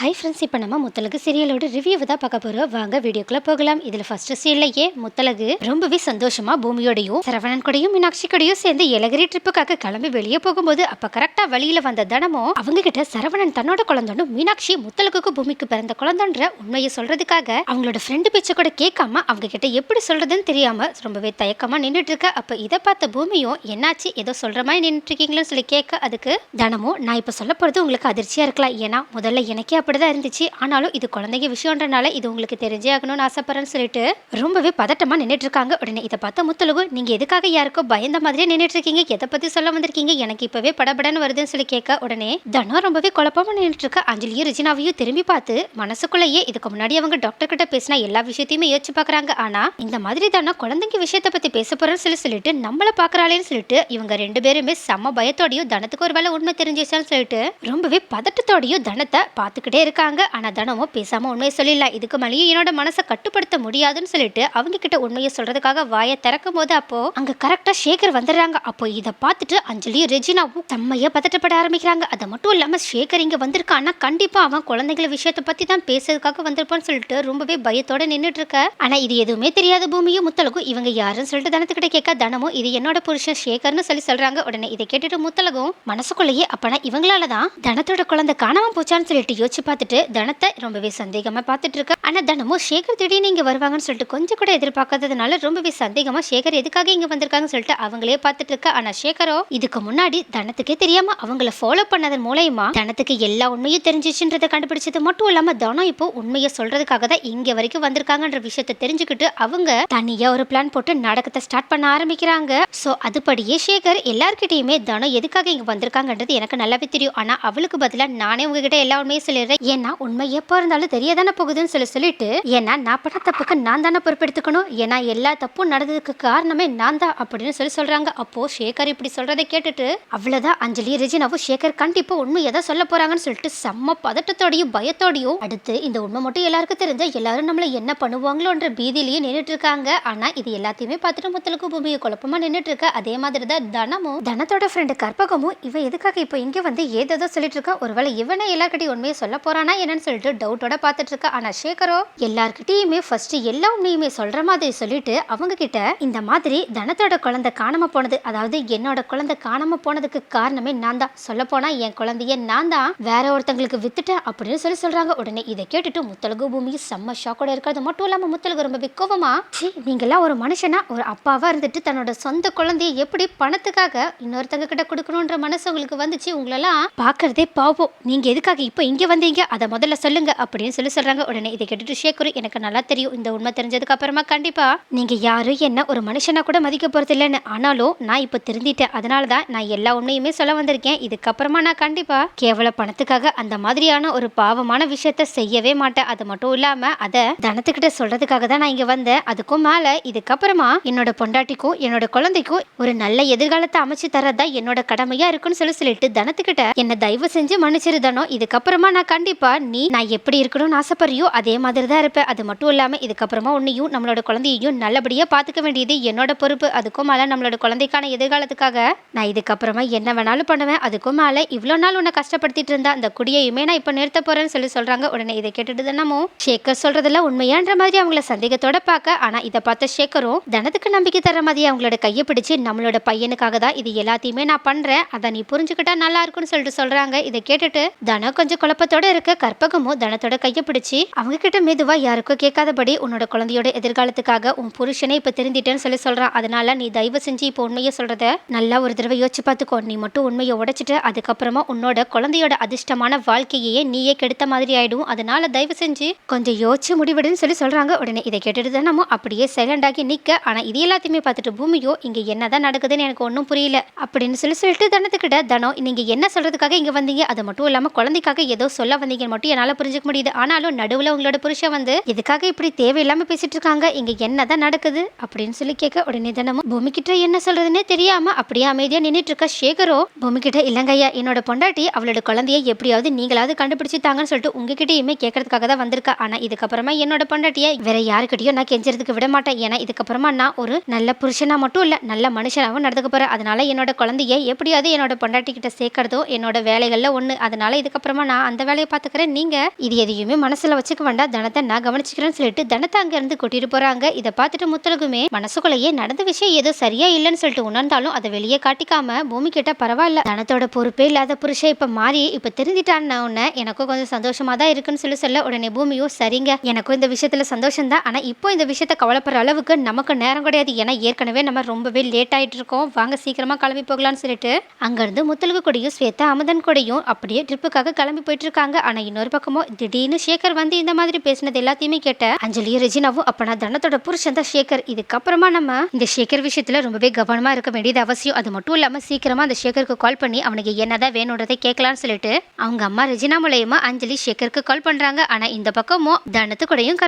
Hi friends இப்போ நம்ம Muthazhagu சீரியலோட review தான் பார்க்க போகிறோம் வாங்க வீடியோக்குள்ளே போகலாம். இதில் ஃபர்ஸ்ட் சீன்லயே முத்தலகு ரொம்பவே சந்தோஷமாக பூமியோடையும் சரவணன் கூடயும் மீனாட்சி கூடயும் சேர்ந்து ஏலகிரி ட்ரிப்புக்காக கிளம்பி வெளியே போகும்போது அப்போ கரெக்டாக வழியில் வந்த தனமும் அவங்க கிட்ட சரவணன் தன்னோட குழந்தைன்னு மீனாட்சி முத்தலகுக்கு பூமிக்கு பிறந்த குழந்தைன்ற உண்மையை சொல்கிறதுக்காக அவங்களோட ஃப்ரெண்டு பேச்சை கூட கேட்காம அவங்க கிட்ட எப்படி சொல்கிறதுன்னு தெரியாமல் ரொம்பவே தயக்கமாக நின்றுட்டு இருக்க. அப்போ இதை பார்த்த பூமியும் என்னாச்சு? ஏதோ சொல்கிற மாதிரி நின்றுட்டு இருக்கீங்களோன்னு சொல்லி கேட்க அதுக்கு தனமும் நான் இப்போ சொல்ல போகிறது உங்களுக்கு அதிர்ச்சியாக இருக்கலாம். ஏன்னா முதல்ல எனக்கே அப்படிதான் இருந்துச்சு. ஆனாலும் இது குழந்தைங்க விஷயம்ன்றனால இது உங்களுக்கு தெரிஞ்சே ஆகணும்னு ஆசைப்படுறேன்னு சொல்லிட்டு ரொம்பவே பதட்டமா நின்றுட்டு இருக்காங்க உடனே இதை பார்த்த முத்தலகு நீங்க எதுக்காக யாருக்கோ பயந்த மாதிரியே நின்றுட்டு இருக்கீங்க எதை பத்தி சொல்ல வந்திருக்கீங்க? எனக்கு இப்பவே படபடன்னு வருதுன்னு சொல்லி கேட்க உடனே தனம் ரொம்பவே குழப்பமா நின்றுட்டு இருக்க அஞ்சலியும் ரிஜினாவையும் திரும்பி பார்த்து மனசுக்குள்ளேயே இதுக்கு முன்னாடி அவங்க டாக்டர் கிட்ட பேசினா எல்லா விஷயத்தையுமே யோசிச்சு பாக்குறாங்க ஆனா இந்த மாதிரி தானே குழந்தைங்க விஷயத்தை பத்தி பேச போறேன்னு சொல்லி சொல்லிட்டு நம்மள பாக்குறாளேன்னு சொல்லிட்டு இவங்க ரெண்டு பேருமே செம்ம பயத்தோடையும் தனத்துக்கு ஒரு வேலை உண்மை தெரிஞ்சிச்சான்னு சொல்லிட்டு ரொம்பவே பதட்டத்தோடையும் தனத்தை பார்த்துக்கிட்டே இருக்காங்க. ஆனால் தனமும் பேசாமல் உண்மையை சொல்லிடலாம் இதுக்கு மேலேயும் என்னோட மனசை கட்டுப்படுத்த முடியாதுன்னு சொல்லிட்டு அவங்க கிட்ட உண்மையை சொல்றதுக்காக வாயை திறக்கும் போது அப்போ அங்க கரெக்டாக சேகர் வந்துடுறாங்க. அப்போ இதை பார்த்துட்டு அஞ்சலியும் ரெஜினாவும் செம்மையாக பதட்டப்பட ஆரம்பிக்கிறாங்க. அது மட்டும் இல்லாமல் சேகர் இங்கே வந்திருக்கான் கண்டிப்பாக அவன் குழந்தைகளை விஷயத்தை பற்றி தான் பேசுறதுக்காக வந்திருப்பான்னு சொல்லிட்டு ரொம்பவே பயத்தோட நின்றுட்டு இருக்க. ஆனால் இது எதுவுமே தெரியாத பூமியும் முத்தலகும். இவங்க யாருன்னு சொல்லிட்டு தனத்துக்கிட்ட கேட்க தனமும் இது என்னோட புருஷன் சேகர்னு சொல்லி சொல்றாங்க. உடனே இதை கேட்டுட்டு முத்தலகும் மனசுக்குள்ளேயே அப்பனா இவங்களால தான் தனத்தோட குழந்தை காணாம போச்சான்னு சொல்லிட்டு யோசிச்சு பார்த்துட்டு தனத்தை ரொம்பவே சந்தேகமாக பார்த்துட்டு இருக்கா ஆனால் தனமும் சேகர் திடீர்னு இங்கே வருவாங்கன்னு சொல்லிட்டு கொஞ்சம் கூட எதிர்பார்க்காததுனால ரொம்பவே சந்தேகமாக சேகர் எதுக்காக இங்கே வந்திருக்காங்கன்னு சொல்லிட்டு அவங்களே பார்த்துட்டு இருக்கா ஆனால் சேகரோ இதுக்கு முன்னாடி தனத்துக்கே தெரியாம அவங்கள ஃபாலோ பண்ணதன் மூலயமா தனத்துக்கு எல்லா உண்மையும் தெரிஞ்சிச்சுன்றதை கண்டுபிடிச்சது மட்டும் இல்லாம தனம் இப்போ உண்மையை சொல்றதுக்காக தான் இங்க வரைக்கும் வந்திருக்காங்கன்ற விஷயத்தை தெரிஞ்சுக்கிட்டு அவங்க தனியா ஒரு பிளான் போட்டு நாடகத்தை ஸ்டார்ட் பண்ண ஆரம்பிக்கிறாங்க. ஸோ அதுபடியே சேகர் எல்லார்கிட்டயுமே தனம் எதுக்காக இங்க வந்திருக்காங்கன்றது எனக்கு நல்லாவே தெரியும். ஆனா அவளுக்கு பதிலாக நானே உங்ககிட்ட எல்லா உண்மையும் சொல்லிடுறேன். ஏன்னா உண்மை எப்போ இருந்தாலும் தெரியதானே போகுதுன்னு சொல்லி சொல்லிட்டு ஏன்னா நான் பண்ண தப்புக்கு நான் தானே பொறுப்பெடுத்துக்கணும் ஏன்னா எல்லா தப்பும் நடந்ததுக்கு காரணமே நான் தான் அப்படின்னு சொல்லி சொல்றாங்க. அப்போ சேகர் இப்படி சொல்றதை கேட்டுட்டு அவ்வளவுதான் அஞ்சலி ரெஜினாவும் சேகர் கண்டிப்பா உண்மையை எதை சொல்ல போறாங்கன்னு சொல்லிட்டு செம்ம பதட்டத்தோடையும் பயத்தோடையும் அடுத்து இந்த உண்மை மட்டும் எல்லாருக்கும் தெரிஞ்ச எல்லாரும் நம்மள என்ன பண்ணுவாங்களோன்ற பீதியிலயும் நின்றுட்டு இருக்காங்க. ஆனா இது எல்லாத்தையுமே பார்த்துட்டு முத்தலுக்கு பூமியை குழப்பமா நின்றுட்டு இருக்க. அதே மாதிரி தான் தனமும் தனத்தோட ஃப்ரெண்டு கற்பகமும் இவன் எதுக்காக இப்போ இங்க வந்து ஏதேதோ சொல்லிட்டு இருக்கா? ஒருவேளை இவனை எல்லாருக்கிட்டையும் உண்மையை சொல்ல போறானா என்னன்னு சொல்லிட்டு டவுட்டோட பார்த்துட்டு இருக்கா. ஆனா சேகரோ எல்லார்கிட்டயுமே ஃபர்ஸ்ட் எல்லா உண்மையுமே சொல்ற மாதிரி சொல்லிட்டு அவங்க கிட்ட இந்த மாதிரி தனத்தோட குழந்தை காணாம போனது அதாவது என்னோட குழந்தை காணாம போனதுக்கு காரணமே நான் தான். சொல்ல போனா என் குழந்தைய நான் தான். வேற ஒருத்தங்களுக்கு வித்துட்டேன் அப்படின்னு சொல்லி சொல்றாங்க. உடனே இதை கேட்டுட்டு முத்தலகு பூமி செம்ம ஷாக்கோட இருக்கிறது. மட்டும் இல்லாம முத்தலகு ரொம்ப கோவமா ச்சீ நீங்கெல்லாம் ஒரு மனுஷனா ஒரு அப்பாவா இருந்துட்டு தன்னோட சொந்த குழந்தைய எப்படி பணத்துக்காக இன்னொருத்தங்க கிட்ட கொடுக்கணுன்ற மனசு உங்களுக்கு வந்துச்சு? உங்களெல்லாம் பாக்குறதே பாவம். நீங்க எதுக்காக இப்போ இங்க சொன்னீங்க அதை முதல்ல சொல்லுங்க அப்படின்னு சொல்லி சொல்றாங்க. உடனே இதை கேட்டுட்டு ஷேக்குரு எனக்கு நல்லா தெரியும் இந்த உண்மை தெரிஞ்சதுக்கு அப்புறமா கண்டிப்பா நீங்க யாரும் என்ன ஒரு மனுஷனா கூட மதிக்க போறது இல்லைன்னு. ஆனாலும் நான் இப்போ திருந்திட்டேன். அதனால தான் நான் எல்லா உண்மையுமே சொல்ல வந்திருக்கேன். இதுக்கப்புறமா நான் கண்டிப்பா கேவல பணத்துக்காக அந்த மாதிரியான ஒரு பாவமான விஷயத்த செய்யவே மாட்டேன். அது மட்டும் இல்லாம அதை தனத்துக்கிட்ட சொல்றதுக்காக தான் நான் இங்க வந்தேன். அதுக்கும் மேல இதுக்கப்புறமா என்னோட பொண்டாட்டிக்கும் என்னோட குழந்தைக்கும் ஒரு நல்ல எதிர்காலத்தை அமைச்சு தரதான் என்னோட கடமையா இருக்குன்னு சொல்லி சொல்லிட்டு தனத்துக்கிட்ட என்ன தயவு செஞ்சு மன்னிச்சிரு தனம் இதுக்கப்புறமா நான் கண்டிப்பா நீ நான் எப்படி இருக்கணும்னு ஆசைப்படுறியோ அதே மாதிரி தான் இருப்பேன். அது மட்டும் இல்லாம இதுக்கப்புறமா உன்னையும் நம்மளோட குழந்தையையும் நல்லபடியா பாத்துக்க வேண்டியது என்னோட பொறுப்பு. அதுக்கும் மேல நம்மளோட குழந்தைக்கான எதிர்காலத்துக்காக நான் இதுக்கப்புறமா என்ன வேணாலும் பண்ணுவேன். அதுக்கும் மேல இவ்வளோ நாள் உன்னை கஷ்டப்படுத்திட்டு இருந்தா அந்த குடியையுமே நான் இப்போ நிறுத்த போறேன்னு சொல்லி சொல்றாங்க. உடனே இதை கேட்டுட்டு தானமோ ஷேக்கர் சொல்றதெல்லாம் உண்மையான்ற மாதிரி அவங்கள சந்தேகத்தோட பார்க்க. ஆனா இதை பார்த்த ஷேக்கரும் தனத்துக்கு நம்பிக்கை தர மாதிரி அவங்களோட கையை பிடிச்சு நம்மளோட பையனுக்காக தான் இது எல்லாத்தையுமே நான் பண்றேன். அதை நீ புரிஞ்சுக்கிட்டா நல்லா இருக்கும்னு சொல்லிட்டு சொல்றாங்க. இதை கேட்டுட்டு தனம் கொஞ்சம் குழப்பத்தோட இருக்க கற்பகமும் தனத்தோட கையை பிடிச்சி அவங்க கிட்ட மெதுவா யாருக்கும் கேட்காதபடி உன்னோட குழந்தையோட எதிர்காலத்துக்காக உன் புருஷனை இப்ப திருந்திட்டேன்னு சொல்லி சொல்றான் அதனால நீ தயவு செஞ்சு இப்போ உண்மையை சொல்றத நல்லா ஒரு தடவை யோசிச்சு பார்த்துக்கோ. நீ மட்டும் உண்மையை உடைச்சிட்டு அதுக்கப்புறமா உன்னோட குழந்தையோட அதிர்ஷ்டமான வாழ்க்கையே நீயே கெடுத்த மாதிரி ஆயிடும். அதனால தயவு செஞ்சு கொஞ்சம் யோசிச்சு முடிவிடுன்னு சொல்லி சொல்றாங்க. உடனே இதை கேட்டுட்டு தான் நம்ம அப்படியே சைலண்ட் ஆகி நிக்க. ஆனா இது எல்லாத்தையுமே பார்த்துட்டு பூமியோ இங்க என்னதான் நடக்குதுன்னு எனக்கு ஒன்றும் புரியல அப்படின்னு சொல்லி சொல்லிட்டு தனத்துக்கிட்ட தனம் நீங்க என்ன சொல்றதுக்காக இங்க வந்தீங்க? அது மட்டும் இல்லாம குழந்தைக்காக ஏதோ சொல்ல வந்தீங்கன்னு மட்டும் என்னால் புரிஞ்சுக்க முடியுது. ஆனாலும் நடுவில் உங்களோட புருஷன் வந்து எதுக்காக இப்படி தேவையில்லாமல் பேசிட்டு இருக்காங்க இங்கே என்ன தான் நடக்குது? அப்படின்னு சொல்லி கேட்க உடனே தினமும் பூமி கிட்ட என்ன சொல்றதுன்னே தெரியாம அப்படியே அமைதியாக நின்றுட்டு இருக்க சேகரோ? பூமி கிட்ட இல்லைங்கய்யா என்னோட பொண்டாட்டி அவளோட குழந்தைய எப்படியாவது நீங்களாவது கண்டுபிடிச்சு தாங்கன்னு சொல்லிட்டு உங்ககிட்டயுமே கேட்கறதுக்காக தான் வந்திருக்கா. ஆனால் இதுக்கப்புறமா என்னோட பொண்டாட்டியை வேற யாருக்கிட்டையும் நான் கெஞ்சறதுக்கு விட மாட்டேன். ஏன்னா இதுக்கப்புறமா நான் ஒரு நல்ல புருஷனா மட்டும் இல்லை நல்ல மனுஷனாகவும் நடந்துக்க போறேன். அதனால என்னோட குழந்தைய எப்படியாவது என்னோட பொண்டாட்டி கிட்ட சேர்க்கறதோ என்னோட வேலைகளில் ஒன்று அதனால இதுக்கப்புறமா நான் அந்த வேலையை பார்த்துக்கிறேன் நீங்க இது எதையுமே மனசுல வச்சுக்க வேண்டாம். தனத்தை நான் கவனிச்சுக்கிறேன்னு சொல்லிட்டு தனத்தை அங்க இருந்து கூட்டிட்டு போறாங்க. இதை பார்த்துட்டு முத்தலகுமே மனசுக்குள்ளேயே நடந்த விஷயம் ஏதோ சரியா இல்லைன்னு சொல்லிட்டு உணர்ந்தாலும் அதை வெளியே காட்டிக்காம பூமி கிட்ட பரவாயில்ல. தனத்தோட பொறுப்பே இல்லாத புருஷன் இப்போ மாறி இப்ப திருந்திட்டான்னு உன்ன எனக்கும் கொஞ்சம் சந்தோஷமா தான் இருக்குன்னு சொல்லி சொல்ல உடனே பூமியும் சரிங்க. எனக்கும் இந்த விஷயத்துல சந்தோஷம் தான். ஆனா இப்போ இந்த விஷயத்த கவலைப்படுற அளவுக்கு நமக்கு நேரம் கிடையாது. ஏன்னா ஏற்கனவே நம்ம ரொம்பவே லேட் ஆயிட்டு இருக்கோம். வாங்க சீக்கிரமா கிளம்பி போகலாம்னு சொல்லிட்டு அங்கேருந்து முத்தலகு கூடயும் ஸ்வேதா அமுதன் கூடயும் அப்படியே ட்ரிப்புக்காக கிளம்பி போயிட்டு இருக்காங்க. ஆனா இன்னொரு பக்கமோ திடீர்னு சேகர் வந்து இந்த மாதிரி பேசினது எல்லாத்தையுமே கேட்ட அஞ்சலியும் ரெஜினாவும் அப்ப நான் தனத்தோட புருஷன் தான் சேகர். இதுக்கப்புறமா நம்ம இந்த சேகர் விஷயத்துல ரொம்பவே கவனமா இருக்க வேண்டியது அவசியம். அது மட்டும் இல்லாம சீக்கிரமா அந்த சேகருக்கு கால் பண்ணி அவனுக்கு என்னதான் வேணுன்றதை கேட்கலாம்னு சொல்லிட்டு அவங்க அம்மா ரெஜினா மூலயமா அஞ்சலி சேகருக்கு கால் பண்றாங்க. ஆனா இந்த பக்கமும் தனத்து கூடயும்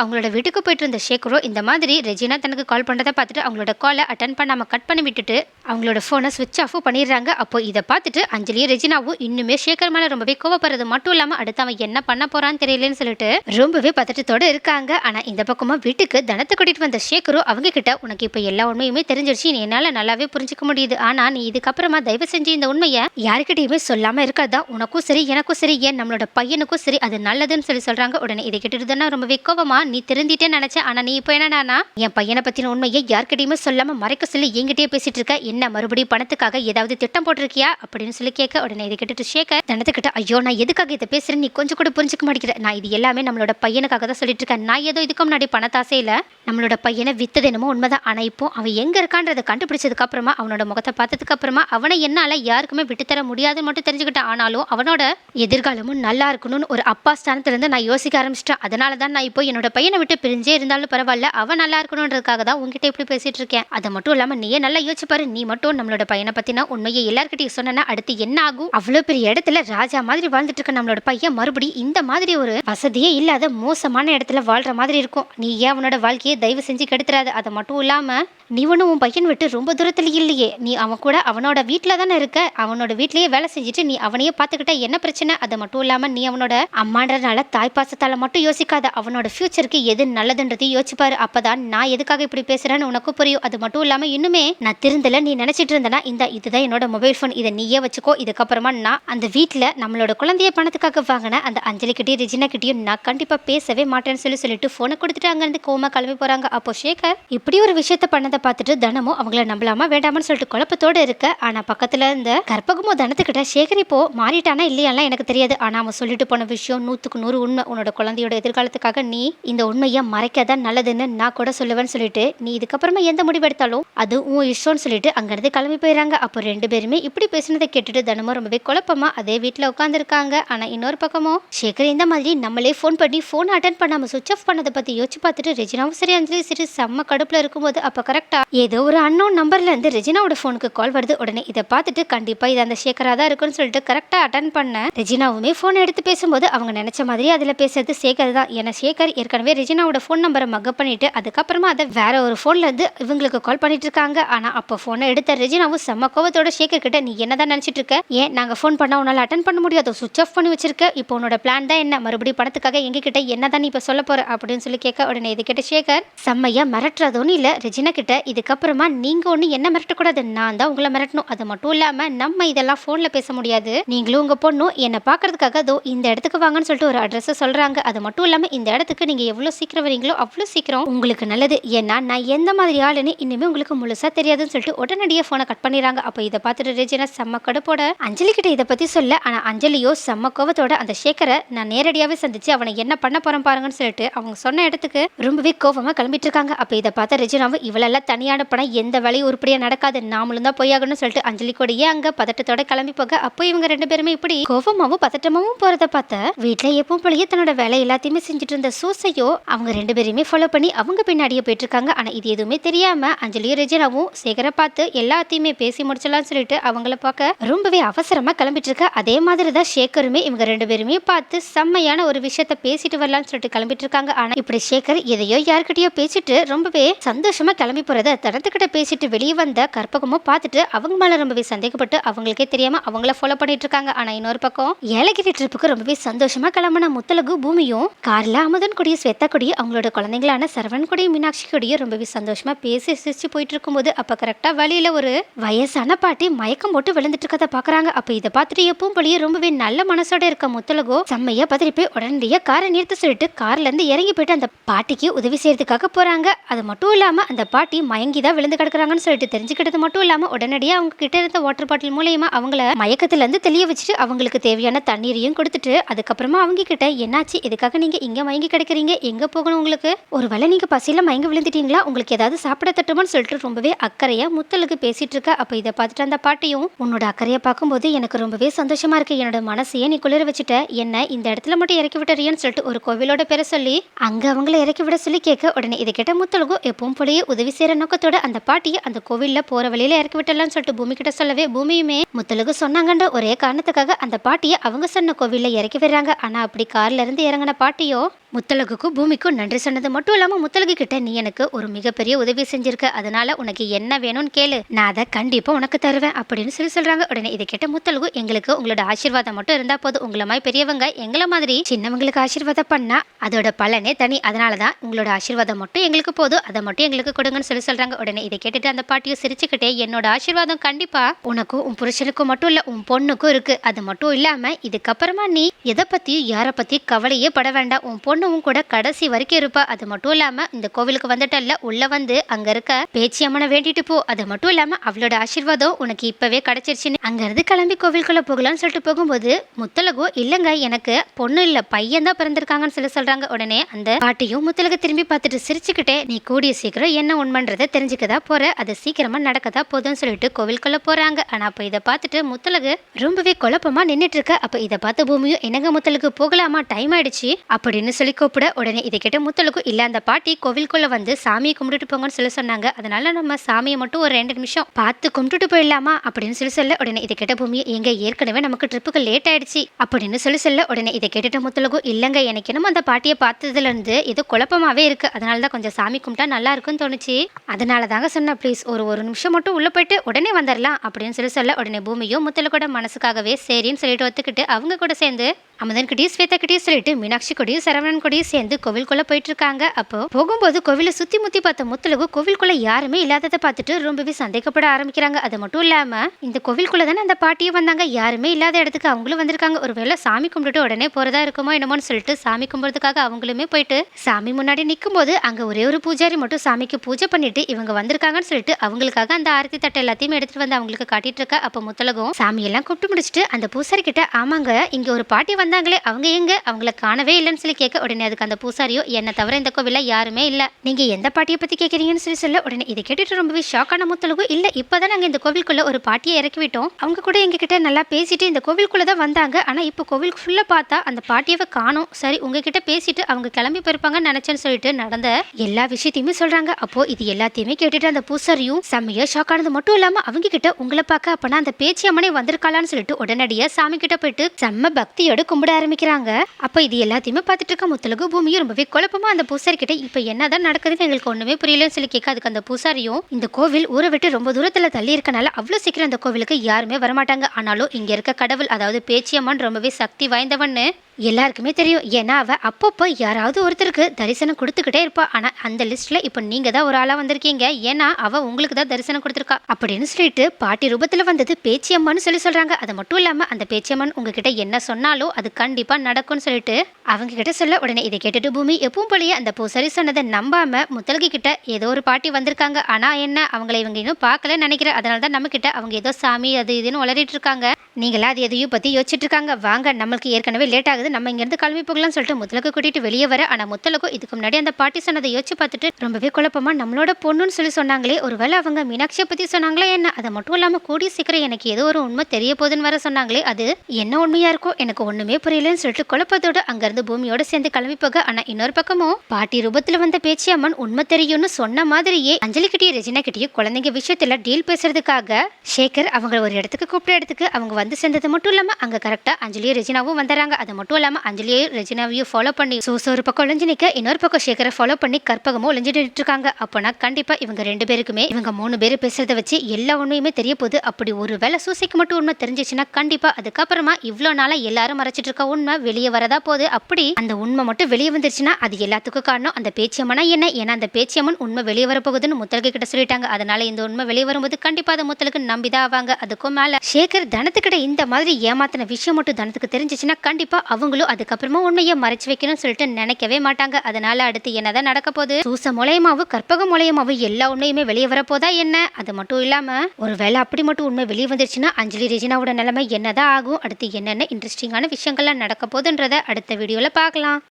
அவங்களோட வீட்டுக்கு போயிட்டு இருந்த சேகரோ இந்த மாதிரி ரெஜினா தனக்கு கால் பண்றதை பார்த்துட்டு அவங்களோட காலை அட்டன் பண்ணாம கட் பண்ணி விட்டுட்டு அவங்களோட ஃபோனை சுவிட்ச் ஆஃபும் பண்ணிடுறாங்க. அப்போ இதை பார்த்துட்டு அஞ்சலியும் ரெஜினாவும் இன்னுமே சேகர் மேல ரொம்பவே கோவப்படுறது மட்டும் இல்லாம அடுத்து அவன் என்ன பண்ண போறான்னு தெரியலன்னு சொல்லிட்டு ரொம்பவே பதட்டத்தோட இருக்காங்க. ஆனா இந்த பக்கமா வீட்டுக்கு தனத்தை கூட்டிட்டு வந்த சேகரு அவங்க கிட்ட உனக்கு இப்ப எல்லா உண்மையுமே தெரிஞ்சிருச்சு. நீ என்னால நல்லாவே புரிஞ்சுக்க முடியுது. ஆனா நீ இதுக்கப்புறமா தயவு செஞ்சு இந்த உண்மையை யாருக்கிட்டயுமே சொல்லாம இருக்காதா உனக்கும் சரி எனக்கும் சரி. ஏன் நம்மளோட பையனுக்கும் சரி. அது நல்லதுன்னு சொல்லி சொல்றாங்க. உடனே இதை கேட்டுட்டு தானே ரொம்பவே கோபமா நீ திருந்திட்டே நினைச்ச. ஆனா நீ இப்போ என்னடானா என் பையனை பத்தின உண்மையை யார்கிட்டயுமே சொல்லாம மறைக்க சொல்லி என்கிட்டயே பேசிட்டு இருக்க. என்ன மறுபடியும் பணத்துக்காக ஏதாவது திட்டம் போட்டிருக்கியா? அப்படின்னு சொல்லி கேட்க உடனே இதை கேட்டுட்டு ஷேக்க தனத்துக்கிட்ட ஐயோ நான் எதுக்காக இதை பேசுகிறேன் நீ கொஞ்சம் கூட புரிஞ்சுக்க மாட்டேங்கிற. நான் இது எல்லாமே நம்மளோட பையனுக்காக தான் சொல்லிட்டு இருக்கேன் நான் ஏதோ இதுக்கு முன்னாடி பணத்தாசையில நம்மளோட பையனை வித்தது என்னமோ உண்மைதான். ஆனா இப்போ அவன் எங்க இருக்கான்றதை கண்டுபிடிச்சதுக்கு அப்புறமா அவனோட முகத்தை பார்த்ததுக்கு அப்புறமா அவனை என்னால யாருக்குமே விட்டுத்தர முடியாதுன்னு மட்டும் தெரிஞ்சுக்கிட்டேன் ஆனாலும் அவனோட எதிர்காலமும் நல்லா இருக்கணும்னு ஒரு அப்பா ஸ்தானத்துல இருந்து நான் யோசிக்க ஆரம்பிச்சிட்டேன். அதனால தான் நான் இப்போ என்னோட பையனை விட்டு பிரிஞ்சே இருந்தாலும் பரவாயில்ல அவன் நல்லா இருக்கணுன்றதுக்காக தான் உங்ககிட்ட இப்படி பேசிட்டு இருக்கேன். அது மட்டும் இல்லாம நீயே நல்லா யோசிச்சு பாரு. நீ மட்டும் நம்மளோட பையனை பற்றினா உண்மையை எல்லார்கிட்டயும் சொன்னா அடுத்து என்ன ஆகும்? அவ்வளவு பெரிய இடத்துல ராஜா மாதிரி வாழ்ந்துட்டு இருக்க நம்மளோட பையன் மறுபடியும் இந்த மாதிரி ஒரு வசதியே இல்லாத மோசமான இடத்துல வாழ்ற மாதிரி இருக்கும். நீ ஏன் அவனோட வாழ்க்கையை தயவு செஞ்சு கெடுத்துறாது? அது மட்டும் இல்லாம நீ உன் பையன் விட்டு ரொம்ப தூரத்துல இல்லையே. நீ அவன் கூட அவனோட வீட்டில் தானே இருக்க. அவனோட வீட்லயே வேலை செஞ்சுட்டு நீ அவனையே பார்த்துக்கிட்டா என்ன பிரச்சனை? அது மட்டும் இல்லாம நீ அவனோட அம்மான்றனால தாய் மட்டும் யோசிக்காத. அவனோட ஃபியூச்சருக்கு எது நல்லதுன்றதையும் யோசிப்பாரு. அப்பதான் நான் எதுக்காக இப்படி பேசுறேன்னு உனக்கு புரியும். அது மட்டும் இல்லாம இன்னுமே நான் திருந்தல நீ நினைச்சிட்டு இருந்தனா இந்த இதுதான் என்னோட மொபைல் ஃபோன் இதை நீயே வச்சுக்கோ. இதுக்கப்புறமா நான் அந்த வீட்டில் நம்மளோட குழந்தைய பணத்துக்காக வாங்கின அந்த அஞ்சலிக்கிட்டையும் ரிஜினாக்கிட்டையும் நான் கண்டிப்பாக பேசவே மாட்டேன்னு சொல்லி சொல்லிட்டு ஃபோனை கொடுத்துட்டு அங்கேருந்து கோமா கிளம்பி போகிறாங்க அப்போ சேகர் இப்படி ஒரு விஷயத்த பண்ணதை பார்த்துட்டு தனமும் அவங்கள நம்பலாமா வேண்டாமான்னு சொல்லிட்டு குழப்பத்தோடு இருக்க. ஆனால் பக்கத்தில் இருந்த கற்பகமோ தனத்துக்கிட்ட சேகர் இப்போ மாறிட்டானா இல்லையாலாம் எனக்கு தெரியாது. ஆனால் அவன் சொல்லிட்டு போன விஷயம் நூற்றுக்கு நூறு உண்மை. உன்னோட குழந்தையோட எதிர்காலத்துக்காக நீ இந்த உண்மையை மறைக்கதான் நல்லதுன்னு நான் கூட சொல்லுவேன்னு சொல்லிட்டு நீ இதுக்கப்புறமா எந்த முடிவு எடுத்தாலும் அது உன் இஷ்டம்னு சொல்லிட்டு அங்கேருந்து கிளம்பி போயிடறாங்க அப்போ ரெண்டு பேருமே இப்படி பேசுனதை கேட்டுட்டு தினமும் ரொம்பவே குழப்பமா அதே வீட்டில் உட்காந்துருக்காங்க ஆனால் இன்னொரு பக்கமும் சேகர் இந்த மாதிரி நம்மளே ஃபோன் பண்ணி ஃபோன் அட்டன் பண்ணாம சுவிச் ஆஃப் பண்ணதை பற்றி யோசிச்சு பார்த்துட்டு ரெஜினாவும் சரி அஞ்சலி சரி செம்ம கடுப்பில் இருக்கும்போது அப்போ கரெக்டாக ஏதோ ஒரு அன்னோன் நம்பர்லேருந்து ரெஜினாவோட ஃபோனுக்கு கால் வருது. உடனே இதை பார்த்துட்டு கண்டிப்பாக இது அந்த சேகராக தான் இருக்குன்னு சொல்லிட்டு கரெக்டாக அட்டன் பண்ண ரெஜினாவுமே ஃபோன் எடுத்து பேசும்போது அவங்க நினச்ச மாதிரி அதில் பேசுறது சேகர் தான். ஏன்னா சேகர் ஏற்கனவே ரெஜினாவோட ஃபோன் நம்பரை மக்க பண்ணிட்டு அதுக்கப்புறமா அதை வேற ஒரு ஃபோன்ல இருந்து இவங்களுக்கு கால் பண்ணிட்டு இருக்காங்க. ஆனால் அப்போ ஃபோனை எடுத்த ரெஜினாவும் செம்ம கோவத்தோட சேகர் கிட்ட நீ என்னதான் நினைச்சிட்டு இருக்க? ஏன் நாங்க ஃபோன் பண்ணால் உன்னால் அட்டன் பண்ண முடியாது? சுவிச் ஆஃப் பண்ணி வச்சிருக்க. இப்போ உன்னோட பிளான் தான் என்ன? மறுபடியும் பணத்துக்காக எங்ககிட்ட என்னதான் நீ இப்ப சொல்ல போற? அப்படின்னு சொல்லி கேட்க உடனே இது கிட்ட சேகர் செம்மையா மிரட்டுறதோன்னு இல்ல. ரெஜினா கிட்ட இதுக்கப்புறமா நீங்க ஒண்ணு என்ன மிரட்டக்கூடாது? நான் தான் உங்களை மிரட்டணும். அது மட்டும் இல்லாம நம்ம இதெல்லாம் ஃபோனில் பேச முடியாது. நீங்களும் உங்க பொண்ணும் என்னை பார்க்கறதுக்காக அதோ இந்த இடத்துக்கு வாங்கன்னு சொல்லிட்டு ஒரு அட்ரஸ் சொல்றாங்க. அது மட்டும் இல்லாம இந்த இடத்துக்கு நீங்க எவ்வளவு சீக்கிரம் வரீங்களோ அவ்வளவு சீக்கிரம் உங்களுக்கு நல்லது. ஏன்னா நான் எந்த மாதிரி ஆளுன்னு இனிமேல் உங்களுக்கு முழுசா தெரியாதுன்னு சொல்லிட்டு உடனடியாக ஃபோனை கட் பண்ணிடுறாங்க. அப்போ இதை பார்த்துட்டு ரெஜினா செம்ம கடுப்போட அஞ்சலி கிட்ட இதை பத்தி சொல்ல. ஆனா அஞ்சலியோ செம்ம கோவத்தோட அந்த சேகரை நான் நேரடியாகவே சந்திச்சு அவனை என்ன பண்ண போறேன் பாருங்கன்னு சொல்லிட்டு அவங்க சொன்ன இடத்துக்கு ரொம்பவே கோவமாக கிளம்பிட்டு இருக்காங்க. அப்போ இதை பார்த்த ரிஜினாவும் இவளெல்லாம் தனியான பணம் எந்த வேலையும் உருப்படியாக நடக்காது. நாமளும் தான் போயாகணும்னு சொல்லிட்டு அஞ்சலி கூடயே அங்கே பதட்டத்தோட கிளம்பி போக அப்போ இவங்க ரெண்டு பேருமே இப்படி கோவமாகவும் பதட்டமாவும் போகிறத பார்த்த வீட்டில் எப்பவும் போலயே தன்னோட வேலை எல்லாத்தையுமே செஞ்சுட்டு இருந்த சூசையோ அவங்க ரெண்டு பேரையுமே ஃபாலோ பண்ணி அவங்க பின்னாடியே போயிட்டு இருக்காங்க. ஆனால் இது எதுவுமே தெரியாமல் அஞ்சலியும் ரிஜினாவும் சேகரை பார்த்து எல்லாத்தையுமே பேசி முடிச்சலாம்னு சொல்லிட்டு அவங்கள பார்க்க ரொம்பவே அவசரமாக கிளம்பிட்டு இருக்க. அதே மாதிரி தான் சேகரும் இவங்க ரெண்டு பேருமே பார்த்து செம்மையான ஒரு விஷயத்த பேசிட்டு வரலாம்னு சொல்லிட்டு கிளம்பிட்டு இருக்காங்க ஆனா இப்படி சேகர் எதையோ யார்கிட்டயோ பேசிட்டு ரொம்பவே சந்தோஷமா கிளம்பி போறத தடத்துக்கிட்ட பேசிட்டு வெளியே வந்த கற்பகமும் பார்த்துட்டு அவங்க மேல ரொம்பவே சந்தேகப்பட்டு அவங்களுக்கே தெரியாம அவங்கள ஃபாலோ பண்ணிட்டு இருக்காங்க ஆனா இன்னொரு பக்கம் ஏலகிரி ட்ரிப்புக்கு ரொம்பவே சந்தோஷமா கிளம்பின முத்தலகு பூமியும் கார்ல அமுதன் கொடியும் ஸ்வேதா கொடியும் அவங்களோட குழந்தைங்களான சரவண் கொடியும் மீனாட்சி கொடியும் ரொம்பவே சந்தோஷமா பேசி சிரிச்சு போயிட்டு இருக்கும்போது அப்ப கரெக்டா வழியில ஒரு வயசான பாட்டி மயக்கம் போட்டு விழுந்துட்டு இருக்கதை பாக்குறாங்க. அப்ப இதை பார்த்துட்டு எப்பவும் போலயே ரொம்பவே நல்ல மனசு மனசோட இருக்க முத்தலகோ செம்மையா பதறி போய் உடனடியா காரை நிறுத்த சொல்லிட்டு கார்ல இருந்து இறங்கி போயிட்டு அந்த பாட்டிக்கு உதவி செய்யறதுக்காக போறாங்க. அது மட்டும் இல்லாம அந்த பாட்டி மயங்கி தான் விழுந்து கிடக்குறாங்கன்னு சொல்லிட்டு தெரிஞ்சுக்கிட்டது மட்டும் இல்லாம உடனடியா அவங்க கிட்ட இருந்த வாட்டர் பாட்டில் மூலயமா அவங்கள மயக்கத்துல இருந்து தெளிய வச்சுட்டு அவங்களுக்கு தேவையான தண்ணீரையும் கொடுத்துட்டு அதுக்கப்புறமா அவங்க கிட்ட என்னாச்சு? இதுக்காக நீங்க இங்க மயங்கி கிடக்குறீங்க? எங்க போகணும் உங்களுக்கு? ஒருவேளை நீங்க பசியில மயங்கி விழுந்துட்டீங்களா? உங்களுக்கு ஏதாவது சாப்பிட தட்டுமான்னு சொல்லிட்டு ரொம்பவே அக்கறையா முத்தலுக்கு பேசிட்டு இருக்க. அப்ப இதை பார்த்துட்டு அந்த பாட்டியும் உன்னோட அக்கறையை பார்க்கும்போது எனக்கு ரொம்பவே சந்தோஷமா இருக்கு. என்னோட மனசையே நீ குளிர வச்சுட்ட? என்ன இந்த இடத்துல மட்டும் இறக்கி விட்டுறியன்னு சொல்லிட்டு ஒரு கோவிலோட பேரை சொல்லி அங்க அவங்கள இறக்கி விட சொல்லி கேட்க உடனே இதை கேட்ட முத்தலுக்கும் எப்பவும் போலயே உதவி செய்யற நோக்கத்தோட அந்த பாட்டியை அந்த கோவில்ல போற வழியில இறக்கி விட்டலாம்னு சொல்லிட்டு பூமி கிட்ட சொல்லவே பூமியுமே முத்தழகு சொன்னாங்கன்ற ஒரே காரணத்துக்காக அந்த பாட்டியை அவங்க சொன்ன கோவில்ல இறக்கி விடுறாங்க. ஆனா அப்படி கார்ல இருந்து இறங்கின பாட்டியோ முத்தலகுக்கும் பூமிக்கும் நன்றி சொன்னது மட்டும் இல்லாமல் முத்தலகு கிட்ட நீ எனக்கு ஒரு மிகப்பெரிய உதவி செஞ்சிருக்க. அதனால உனக்கு என்ன வேணும்னு கேளு. நான் அதை கண்டிப்பாக உனக்கு தருவேன் அப்படின்னு சொல்லி சொல்றாங்க. உடனே இதை கேட்ட முத்தலகு எங்களுக்கு உங்களோட ஆசீர்வாதம் மட்டும் இருந்தா போதும். உங்களை மாதிரி பெரியவங்க எங்களை மாதிரி சின்னவங்களுக்கு ஆசீர்வாதம் பண்ணா அதோட பலனே தனி. அதனால தான் உங்களோட ஆசீர்வாதம் மட்டும் எங்களுக்கு போதும். அதை மட்டும் எங்களுக்கு கொடுங்கன்னு சொல்லி சொல்றாங்க. உடனே இதை கேட்டுட்டு அந்த பாட்டியும் சிரிச்சுக்கிட்டே என்னோட ஆசீர்வாதம் கண்டிப்பா உனக்கும் உன் புருஷனுக்கும் மட்டும் இல்ல உன் பொண்ணுக்கும் இருக்கு. அது மட்டும் இல்லாம இதுக்கப்புறமா நீ எதை பத்தியும் யாரை பத்தியும் கவலையே பட வேண்டாம். உன் பொண்ணு உன் கூட கடைசி வரைக்கும் இருப்பா. அது மட்டும் இல்லாம இந்த கோவிலுக்கு வந்துட்டல்ல உள்ள வந்து அங்க இருக்க பேச்சி அம்மனை வேண்டிட்டு போ. அது மட்டும் இல்லாம அவளோட ஆசீர்வாதம் உனக்கு இப்பவே கிடைச்சிருச்சுன்னு. அங்க இருந்து கிளம்பி கோவிலுக்குள்ள போகலாம்னு சொல்லிட்டு போகும்போது முத்தலகோ இல்லங்க எனக்கு பொண்ணு இல்ல பையன் தான் பிறந்திருக்காங்கன்னு சொல்லி சொல்றாங்க. உடனே அந்த பாட்டியும் முத்தலக திரும்பி பார்த்துட்டு சிரிச்சுக்கிட்டே நீ கூடிய சீக்கிரம் என்ன உண்மைன்றதை தெரிஞ்சுக்கதா போற. அது சீக்கிரமா நடக்கதா போதும்னு சொல்லிட்டு கோவிலுக்குள்ள போறாங்க. ஆனா அப்ப இதை பார்த்துட்டு முத்தலகு ரொம்பவே குழப்பமா நின்றுட்டு இருக்க. அப்ப இதை பார்த்த பூமியும் என்னங்க முத்தலுக்கு போகலாமா? டைம் ஆயிடுச்சு. அப்படின்னு சொல்லி கூப்பிட உடனே இதை கேட்ட முத்தலுக்கும் இல்லை அந்த பாட்டி கோவிலுக்குள்ள வந்து சாமியை கும்பிட்டுட்டு போங்கன்னு சொல்லி சொன்னாங்க. அதனால நம்ம சாமியை மட்டும் ஒரு ரெண்டு நிமிஷம் பார்த்து கும்பிட்டுட்டு போயிடலாமா அப்படின்னு சொல்லி சொல்ல உடனே இதை கேட்ட பூமி எங்க ஏற்கனவே நமக்கு ட்ரிப்புக்கு லேட் ஆயிடுச்சு அப்படின்னு சொல்லி சொல்ல உடனே இதை கேட்டுட்டு முத்தலுக்கும் இல்லைங்க எனக்கு என்னமோ அந்த பாட்டியை பார்த்ததுல இருந்து ஏதோ குழப்பமாவே இருக்கு. அதனால தான் கொஞ்சம் சாமி கும்பிட்டா நல்லா இருக்கும்னு தோணுச்சு. அதனால தாங்க சொன்னேன் ப்ளீஸ் ஒரு ஒரு நிமிஷம் மட்டும் உள்ள போயிட்டு உடனே வந்துடலாம் அப்படின்னு சொல்லி சொல்ல உடனே பூமியும் முத்தல கூட மனசுக்காகவே சரின்னு சொல்லிட்டு ஒத்துக்கிட்டு அவங்க கூட சேர்ந்து அமுதன் கிட்டயும் ஸ்வேதா கிட்டயும் சொல்லிட்டு மீனாட்சி கூடயும் சரவணன் கூடயும் சேர்ந்து கோவில்குள்ள போயிட்டு இருக்காங்க அப்போ போகும்போது கோவிலை சுத்தி முத்தி பார்த்த முத்துலகு கோவிலுக்குள்ள யாருமே இல்லாததை பார்த்துட்டு ரொம்பவே சந்தேகப்பட ஆரம்பிக்கிறாங்க. அது மட்டும் இல்லாம இந்த கோவிலுக்குள்ள தானே அந்த பாட்டியும் வந்தாங்க. யாருமே இல்லாத இடத்துக்கு அவங்களும் வந்திருக்காங்க. ஒருவேளை சாமி கும்பிட்டுட்டு உடனே போறதா இருக்குமோ என்னமோன்னு சொல்லிட்டு சாமி கும்பிடுறதுக்காக அவங்களுமே போயிட்டு சாமி முன்னாடி நிற்கும்போது அங்க ஒரே ஒரு பூஜாரி மட்டும் சாமிக்கு பூஜை பண்ணிட்டு இவங்க வந்திருக்காங்கன்னு சொல்லிட்டு அவங்களுக்காக அந்த ஆரத்தி தட்டை எல்லாத்தையும் எடுத்துட்டு வந்து அவங்களுக்கு காட்டிட்டு இருக்க. அப்ப முத்தலகம் சாமியெல்லாம் கூப்பிட்டு முடிச்சுட்டு அந்த பூசாரி கிட்ட ஆமாங்க இங்க ஒரு பாட்டி வந்தாங்களே அவங்க எங்க? அவங்கள காணவே இல்லைன்னு சொல்லி கேட்க உடனே அதுக்கு அந்த பூசாரியோ என்ன தவிர இந்த கோவில்ல யாருமே இல்ல. நீங்க எந்த பாட்டியை பத்தி கேக்குறீங்கன்னு சொல்லி சொல்ல உடனே இதை கேட்டுட்டு ரொம்பவே ஷாக்கான முத்தலகு இல்ல. இப்பதான் நாங்க இந்த கோவிலுக்குள்ள ஒரு பாட்டியை இறக்கி விட்டோம். அவங்க கூட எங்க கிட்ட நல்லா பேசிட்டு இந்த கோவிலுக்குள்ள தான் வந்தாங்க. ஆனா இப்போ கோவில் ஃபுல்லா பார்த்தா அந்த பாட்டியவை காணும். சரி உங்ககிட்ட பேசிட்டு அவங்க கிளம்பி போயிருப்பாங்கன்னு நினைச்சேன்னு சொல்லிட்டு நடந்த எல்லா விஷயத்தையுமே சொல்றாங்க. அப்போ இது எல்லாத்தையுமே கேட்டுட்டு அந்த பூசாரியும் செம்மையா ஷாக் ஆனது மட்டும் இல்லாம அவங்க கிட்ட உங்களை பார்க்க அப்பனா அந்த பேச்சியம்மனை வந்திருக்காளான்னு சொல்லிட்டு உடனடியா சாமி கிட்ட போயிட்டு செம்ம பக்தியோட கும்பிட ஆரம்பிக்கிறாங்க. அப்போ இது எல்லாத்தையுமே பார்த்துட்டு இருக்க முத்தலகு பூமியும் ரொம்பவே குழப்பமா அந்த பூசாரி கிட்ட இப்போ என்னதான் நடக்குதுன்னு எங்களுக்கு ஒண்ணுமே புரியலன்னு சொல்லி கேட்க அதுக்கு அந்த பூசாரியும் இந்த கோவில் ஊரை விட்டு ரொம்ப தூரத்துல தள்ளி இருக்கனால அவ்வளோ சீக்கிரம் அந்த கோவிலுக்கு யாருமே வரமாட்டாங்க. ஆனாலும் இங்க இருக்க கடவுள் அதாவது பேச்சியம்மன் ரொம்பவே சக்தி வாய்ந்தவன்னு எல்லாருக்குமே தெரியும். ஏன்னா அவள் அப்பப்போ யாராவது ஒருத்தருக்கு தரிசனம் கொடுத்துக்கிட்டே இருப்பா. ஆனால் அந்த லிஸ்ட்டில் இப்போ நீங்கள் தான் ஒரு ஆளாக வந்திருக்கீங்க. ஏன்னா அவள் உங்களுக்கு தான் தரிசனம் கொடுத்துருக்கா. அப்படின்னு சொல்லிட்டு பாட்டி ரூபத்தில் வந்தது பேச்சியம்மான்னு சொல்லி சொல்கிறாங்க அது மட்டும் இல்லாமல் அந்த பேச்சியம்மன் உங்ககிட்ட என்ன சொன்னாலும் அது கண்டிப்பாக நடக்கும்னு சொல்லிட்டு அவங்க கிட்ட சொல்ல உடனே இதை கேட்டுட்டு பூமி எப்பவும் போலயே அந்த பூசாரி சொன்னதை நம்பாமல் முத்தலகி கிட்ட ஏதோ ஒரு பாட்டி வந்திருக்காங்க. ஆனால் என்ன? அவங்கள இவங்க இன்னும் பார்க்கல நினைக்கிறேன் அதனால தான் நம்ம கிட்ட அவங்க ஏதோ சாமி அது இதுன்னு வளரிட்டு இருக்காங்க. நீங்களா அது எதையும் பற்றி யோசிச்சுட்டு இருக்காங்க. வாங்க நம்மளுக்கு ஏற்கனவே லேட் ஆகுது. நம்ம இங்கேருந்து கிளம்பி போகலாம்னு சொல்லிட்டு முத்தலக்கு கூட்டிட்டு வெளியே வர ஆனால் முத்தலுக்கும் இதுக்கு முன்னாடி அந்த பாட்டி சொன்னதை யோசிச்சு பார்த்துட்டு ரொம்பவே குழப்பமா நம்மளோட பொண்ணுன்னு சொல்லி சொன்னாங்களே ஒருவேளை அவங்க மீனாட்சியை பத்தி சொன்னாங்களே என்ன? அது மட்டும் இல்லாம கூடிய சீக்கிரம் எனக்கு ஏதோ ஒரு உண்மை தெரிய போகுதுன்னு வர சொன்னாங்களே அது என்ன உண்மையா இருக்கும்? எனக்கு ஒண்ணுமே புரியலன்னு சொல்லிட்டு குழப்பத்தோட அங்கேருந்து பூமியோட சேர்ந்து கிளம்பி போக ஆனா இன்னொரு பக்கமும் பாட்டி ரூபத்தில் வந்த பேச்சு அம்மன் உண்மை தெரியும்னு சொன்ன மாதிரியே அஞ்சலி கிட்டயும் ரெஜினா கிட்டயும் குழந்தைங்க விஷயத்துல டீல் பேசுறதுக்காக சேகர் அவங்கள ஒரு இடத்துக்கு கூப்பிட்ட இடத்துக்கு அவங்க வந்து சேர்ந்தது மட்டும் இல்லாமல் அங்க கரெக்டாக அஞ்சலியும் ரெஜினாவும் வந்துடுறாங்க. அது மட்டும் மட்டும் இல்லாம அஞ்சலியையும் ரெஜினாவையும் ஃபாலோ பண்ணி சூச ஒரு பக்கம் ஒளிஞ்சு நிற்க இன்னொரு பக்கம் சேகரை ஃபாலோ பண்ணி கற்பகமும் ஒளிஞ்சு இருக்காங்க அப்போனா கண்டிப்பாக இவங்க ரெண்டு பேருக்குமே இவங்க மூணு பேர் பேசுறத வச்சு எல்லா உண்மையுமே தெரிய போகுது. அப்படி ஒரு வேலை சூசைக்கு மட்டும் உண்மை தெரிஞ்சிச்சுன்னா கண்டிப்பாக அதுக்கப்புறமா இவ்வளோ நாளாக எல்லாரும் மறைச்சிட்டு இருக்க உண்மை வெளியே வரதா போகுது. அப்படி அந்த உண்மை மட்டும் வெளியே வந்துருச்சுன்னா அது எல்லாத்துக்கும் காரணம். அந்த பேச்சியம்மனா என்ன? ஏன்னா அந்த பேச்சியம்மன் உண்மை வெளியே வரப்போகுதுன்னு முத்தலகு கிட்ட சொல்லிட்டாங்க. அதனால இந்த உண்மை வெளியே வரும்போது கண்டிப்பா அதை முத்தலுக்கு நம்பிதான் ஆவாங்க. அதுக்கும் மேல சேகர் தனத்துக்கிட்ட இந்த மாதிரி ஏமாத்தின விஷயம் மட்டும் தனத்துக்கு தெரிஞ்சிச்சுன்னா கண்டிப்பா அவங்களும் அதுக்கப்புறமா உண்மையை மறைச்சு வைக்கணும்னு சொல்லிட்டு நினைக்கவே மாட்டாங்க. அதனால அடுத்து என்னதான் நடக்க போகுது? சூச மூலயமாவும் கற்பக மூலயமாவும் எல்லா உண்மையுமே வெளியே வரப்போதா என்ன? அது மட்டும் இல்லாம ஒருவேளை அப்படி மட்டும் உண்மை வெளியே வந்துருச்சுன்னா அஞ்சலி ரெஜினாவோட நிலைமை என்னதான் ஆகும்? அடுத்து என்னென்ன இன்ட்ரெஸ்டிங்கான விஷயங்கள்லாம் நடக்க போகுதுன்றத அடுத்த வீடியோல பார்க்கலாம்.